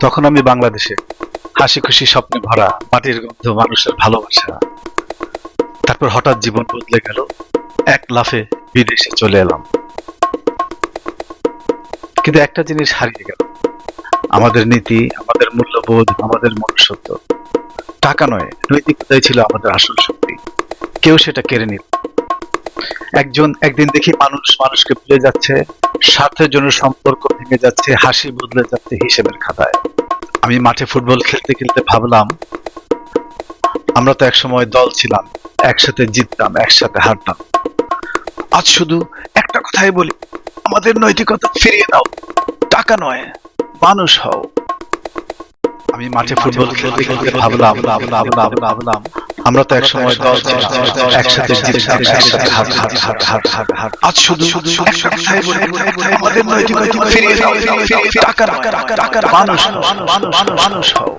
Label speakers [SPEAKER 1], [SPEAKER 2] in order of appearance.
[SPEAKER 1] তখন আমি বাংলাদেশে হাসি খুশি স্বপ্নে ভরা মাটির গন্ধ মানুষের ভালোবাসা। তারপর হঠাৎ জীবন বদলে গেল, এক লাফে বিদেশে চলে এলাম। কিন্তু একটা জিনিস হারিয়ে গেল। আমাদের নীতি, আমাদের মূল্যবোধ, আমাদের মনুষ্যত্ব। টাকা নয়, নৈতিকতাই ছিল আমাদের আসল শক্তি। কেউ সেটা কেড়ে নিল একজন, একদিন দেখি মানুষ মানুষকে ভুলে যাচ্ছে স্বার্থের জন্য সম্পর্ক ভেঙে যাচ্ছে হাসি বদলে যাচ্ছে হিসেবের খাতায়। আমি মাঠে ফুটবল খেলতে খেলতে ভাবলাম আমরা তো একসময় দল ছিলাম একসাথে জিততাম একসাথে হারতাম। আজ শুধু একটা কথাই বলি আমাদের নৈতিকতা ফিরিয়ে দাও টাকা নয় মানুষ হও। আমি মাঠে ফুটবল খেলতে খেলতে ভাবলাম ভাবলাম ভাবলাম ভাবলাম আমরা তো একসময় দশ দশ একসাথে দশ একসাথে হাত আজ শুধু শুধু একটা কথাই বলি আমাদের নৈতিকতা ফিরিয়ে দাও টাকা নয় মানুষ হও, মানুষ মানুষ হও